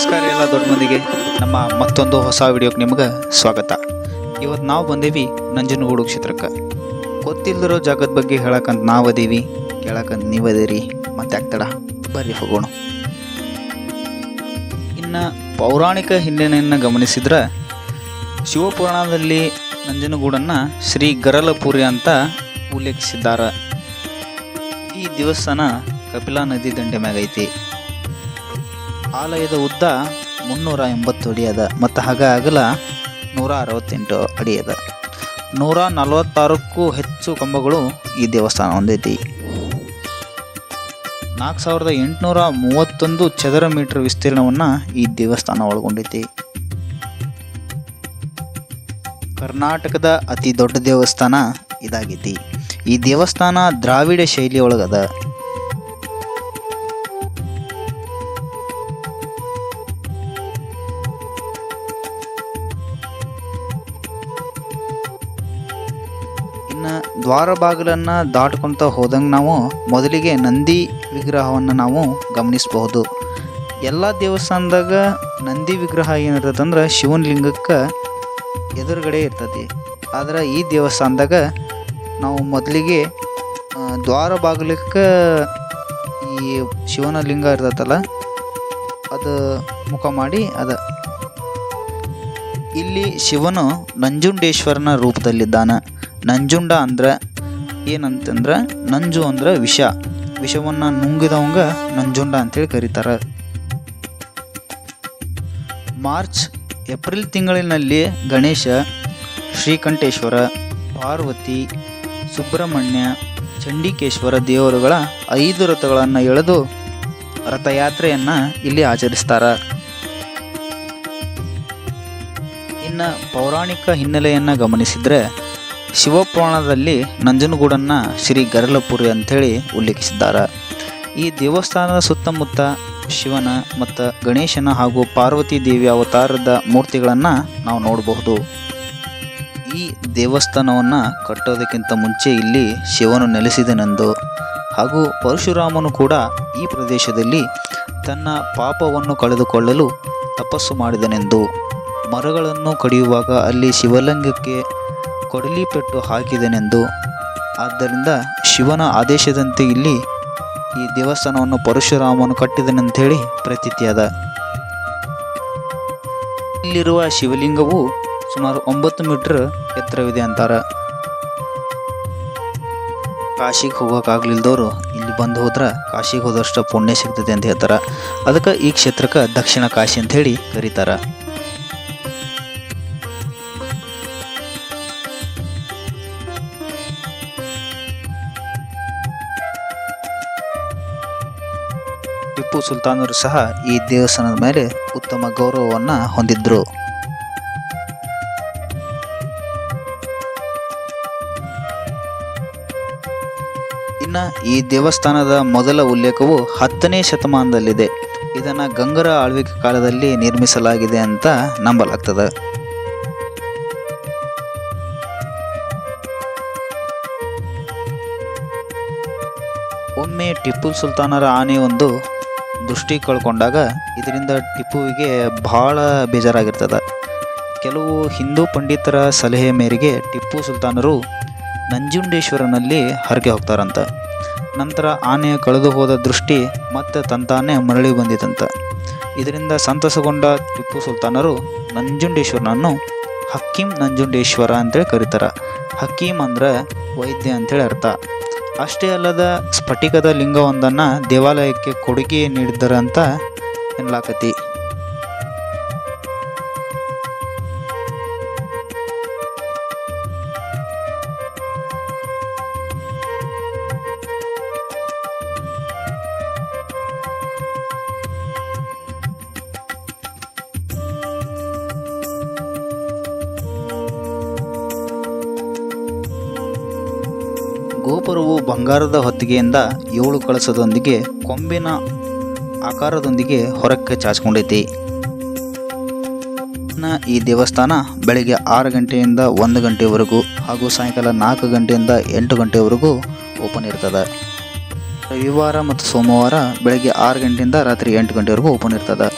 ನಮಸ್ಕಾರ ಎಲ್ಲ ದೊಡ್ಡ ಮಂದಿಗೆ ನಮ್ಮ ಮತ್ತೊಂದು ಹೊಸ ವಿಡಿಯೋಕ್ಕೆ ನಿಮ್ಗೆ ಸ್ವಾಗತ. ಇವತ್ತು ನಾವು ಬಂದೇವಿ ನಂಜನಗೂಡು ಕ್ಷೇತ್ರಕ್ಕೆ. ಗೊತ್ತಿಲ್ದಿರೋ ಜಾಗದ ಬಗ್ಗೆ ಹೇಳಕ್ಕಂತ ನಾವು ಅದೀವಿ ಕೇಳಕ್ಕಂತ ನೀವು ಅದೀರಿ ಮತ್ತೆ ಆಗ್ತಡ ಬರ್ರಿ ಹೋಗೋಣ. ಇನ್ನು ಪೌರಾಣಿಕ ಹಿನ್ನೆಲೆಯನ್ನು ಗಮನಿಸಿದ್ರೆ, ಶಿವಪುರಾಣದಲ್ಲಿ ನಂಜನಗೂಡನ್ನು ಶ್ರೀ ಗರಲಪುರಿ ಅಂತ ಉಲ್ಲೇಖಿಸಿದ್ದಾರೆ. ಈ ದೇವಸ್ಥಾನ ಕಪಿಲಾ ನದಿ ದಂಡೆ ಮ್ಯಾಗ ಐತಿ ಆಲಯದ ಉದ್ದ ಮುನ್ನೂರ ಎಂಬತ್ತು ಅಡಿ ಅದ, ಮತ್ತು ಹಾಗ ಅಗಲ ನೂರ ಅರವತ್ತೆಂಟು ಅಡಿ ಅದ. ನೂರ ನಲವತ್ತಾರಕ್ಕೂ ಹೆಚ್ಚು ಕಂಬಗಳು ಈ ದೇವಸ್ಥಾನ ಹೊಂದೈತಿ. ನಾಲ್ಕು ಸಾವಿರದ ಎಂಟುನೂರ ಮೂವತ್ತೊಂದು ಚದರ ಮೀಟರ್ ವಿಸ್ತೀರ್ಣವನ್ನು ಈ ದೇವಸ್ಥಾನ ಒಳಗೊಂಡೈತಿ. ಕರ್ನಾಟಕದ ಅತಿ ದೊಡ್ಡ ದೇವಸ್ಥಾನ ಇದಾಗೈತಿ. ಈ ದೇವಸ್ಥಾನ ದ್ರಾವಿಡ ಶೈಲಿ ಇನ್ನು ದ್ವಾರ ಬಾಗಿಲನ್ನು ದಾಟ್ಕೊತ ಹೋದಂಗೆ ನಾವು ಮೊದಲಿಗೆ ನಂದಿ ವಿಗ್ರಹವನ್ನು ನಾವು ಗಮನಿಸಬಹುದು. ಎಲ್ಲ ದೇವಸ್ಥಾನದಾಗ ನಂದಿ ವಿಗ್ರಹ ಏನಿರ್ತದಂದ್ರೆ ಶಿವನ ಲಿಂಗಕ್ಕೆ ಎದುರುಗಡೆ ಇರ್ತೈತಿ. ಆದ್ರೆ ಈ ದೇವಸ್ಥಾನದಾಗ ನಾವು ಮೊದಲಿಗೆ ದ್ವಾರ ಬಾಗಿಲಕ್ಕೆ ಈ ಶಿವನ ಲಿಂಗ ಇರ್ತೈತಲ್ಲ, ಅದು ಮುಖ ಮಾಡಿ ಅದ. ಇಲ್ಲಿ ಶಿವನು ನಂಜುಂಡೇಶ್ವರನ ರೂಪದಲ್ಲಿದ್ದಾನೆ. ನಂಜುಂಡ ಅಂದ್ರೆ ಏನಂತಂದ್ರೆ ನಂಜು ಅಂದ್ರೆ ವಿಷ. ವಿಷವನ್ನು ನುಂಗಿದವಂಗ ನಂಜುಂಡ ಅಂತೇಳಿ ಕರೀತಾರೆ. ಮಾರ್ಚ್, ಏಪ್ರಿಲ್ ತಿಂಗಳಿನಲ್ಲಿ ಗಣೇಶ, ಶ್ರೀಕಂಠೇಶ್ವರ, ಪಾರ್ವತಿ, ಸುಬ್ರಹ್ಮಣ್ಯ, ಚಂಡಿಕೇಶ್ವರ ದೇವರುಗಳ ಐದು ರಥಗಳನ್ನು ಎಳೆದು ರಥಯಾತ್ರೆಯನ್ನು ಇಲ್ಲಿ ಆಚರಿಸ್ತಾರೆ. ಇನ್ನು ಪೌರಾಣಿಕ ಹಿನ್ನೆಲೆಯನ್ನು ಗಮನಿಸಿದರೆ ಶಿವಪುರಾಣದಲ್ಲಿ ನಂಜನಗೂಡನ್ನು ಶ್ರೀ ಗರಲಪುರಿ ಅಂಥೇಳಿ ಉಲ್ಲೇಖಿಸಿದ್ದಾರೆ. ಈ ದೇವಸ್ಥಾನದ ಸುತ್ತಮುತ್ತ ಶಿವನ ಮತ್ತು ಗಣೇಶನ ಹಾಗೂ ಪಾರ್ವತಿ ದೇವಿ ಅವತಾರದ ಮೂರ್ತಿಗಳನ್ನು ನಾವು ನೋಡಬಹುದು. ಈ ದೇವಸ್ಥಾನವನ್ನು ಕಟ್ಟೋದಕ್ಕಿಂತ ಮುಂಚೆ ಇಲ್ಲಿ ಶಿವನು ನೆಲೆಸಿದನೆಂದು ಹಾಗೂ ಪರಶುರಾಮನು ಕೂಡ ಈ ಪ್ರದೇಶದಲ್ಲಿ ತನ್ನ ಪಾಪವನ್ನು ಕಳೆದುಕೊಳ್ಳಲು ತಪಸ್ಸು ಮಾಡಿದನೆಂದು. ಮರಗಳನ್ನು ಕಡಿಯುವಾಗ ಅಲ್ಲಿ ಶಿವಲಿಂಗಕ್ಕೆ ಕೊಡಲಿ ಪೆಟ್ಟು ಹಾಕಿದನೆಂದು. ಆದ್ದರಿಂದ ಶಿವನ ಆದೇಶದಂತೆ ಇಲ್ಲಿ ಈ ದೇವಸ್ಥಾನವನ್ನು ಪರಶುರಾಮನು ಕಟ್ಟಿದನೆಂಥೇಳಿ ಪ್ರತೀತಿಯಾದ. ಇಲ್ಲಿರುವ ಶಿವಲಿಂಗವು ಸುಮಾರು ಒಂಬತ್ತು ಮೀಟರ್ ಎತ್ತರವಿದೆ ಅಂತಾರ. ಕಾಶಿಗೆ ಹೋಗೋಕ್ಕಾಗ್ಲಿಲ್ದವರು ಇಲ್ಲಿ ಬಂದು ಹೋದ್ರೆ ಕಾಶಿಗೆ ಹೋದಷ್ಟು ಪುಣ್ಯ ಸಿಗ್ತದೆ ಅಂತ ಹೇಳ್ತಾರೆ. ಅದಕ್ಕೆ ಈ ಕ್ಷೇತ್ರಕ್ಕೆ ದಕ್ಷಿಣ ಕಾಶಿ ಅಂತ ಹೇಳಿ ಕರೀತಾರೆ. ಟಿಪ್ಪು ಸುಲ್ತಾನರು ಸಹ ಈ ದೇವಸ್ಥಾನದ ಮೇಲೆ ಉತ್ತಮ ಗೌರವವನ್ನು ಹೊಂದಿದ್ರು. ಇನ್ನು ಈ ದೇವಸ್ಥಾನದ ಮೊದಲ ಉಲ್ಲೇಖವು ಹತ್ತನೇ ಶತಮಾನದಲ್ಲಿದೆ. ಇದನ್ನು ಗಂಗರ ಆಳ್ವಿಕೆ ಕಾಲದಲ್ಲಿ ನಿರ್ಮಿಸಲಾಗಿದೆ ಅಂತ ನಂಬಲಾಗ್ತದೆ. ಒಮ್ಮೆ ಟಿಪ್ಪು ಸುಲ್ತಾನರ ಆನೆ ಒಂದು ದೃಷ್ಟಿ ಕಳ್ಕೊಂಡಾಗ ಇದರಿಂದ ಟಿಪ್ಪುವಿಗೆ ಭಾಳ ಬೇಜಾರಾಗಿರ್ತದೆ. ಕೆಲವು ಹಿಂದೂ ಪಂಡಿತರ ಸಲಹೆ ಮೇರೆಗೆ ಟಿಪ್ಪು ಸುಲ್ತಾನರು ನಂಜುಂಡೇಶ್ವರನಲ್ಲಿ ಹರಕೆ ಹೋಗ್ತಾರಂತ. ನಂತರ ಆನೆ ಕಳೆದು ಹೋದ ದೃಷ್ಟಿ ಮತ್ತೆ ತಂತಾನೆ ಮರಳಿ ಬಂದಿತಂತ ಇದರಿಂದ ಸಂತಸಗೊಂಡ ಟಿಪ್ಪು ಸುಲ್ತಾನರು ನಂಜುಂಡೇಶ್ವರನನ್ನು ಹಕ್ಕೀಂ ನಂಜುಂಡೇಶ್ವರ ಅಂತೇಳಿ ಕರೀತಾರೆ. ಹಕ್ಕೀಂ ಅಂದರೆ ವೈದ್ಯ ಅಂತೇಳಿ ಅರ್ಥ. ಅಷ್ಟೇ ಅಲ್ಲದ ಸ್ಫಟಿಕದ ಲಿಂಗವೊಂದನ್ನು ದೇವಾಲಯಕ್ಕೆ ಕೊಡುಗೆ ನೀಡಿದ್ದಾರೆ ಅಂತ ಎನ್ನಲಾಕತಿ ಗೋಪುರವು ಬಂಗಾರದ ಹೊತ್ತಿಗೆಯಿಂದ ಏಳು ಕಳಸದೊಂದಿಗೆ ಕೊಂಬಿನ ಆಕಾರದೊಂದಿಗೆ ಹೊರಕ್ಕೆ ಚಾಚಿಕೊಂಡೈತಿ ಈ ದೇವಸ್ಥಾನ ಬೆಳಗ್ಗೆ ಆರು ಗಂಟೆಯಿಂದ ಒಂದು ಗಂಟೆವರೆಗೂ ಹಾಗೂ ಸಾಯಂಕಾಲ ನಾಲ್ಕು ಗಂಟೆಯಿಂದ ಎಂಟು ಗಂಟೆವರೆಗೂ ಓಪನ್ ಇರ್ತದೆ. ರವಿವಾರ ಮತ್ತು ಸೋಮವಾರ ಬೆಳಗ್ಗೆ ಆರು ಗಂಟೆಯಿಂದ ರಾತ್ರಿ ಎಂಟು ಗಂಟೆವರೆಗೂ ಓಪನ್ ಇರ್ತದೆ.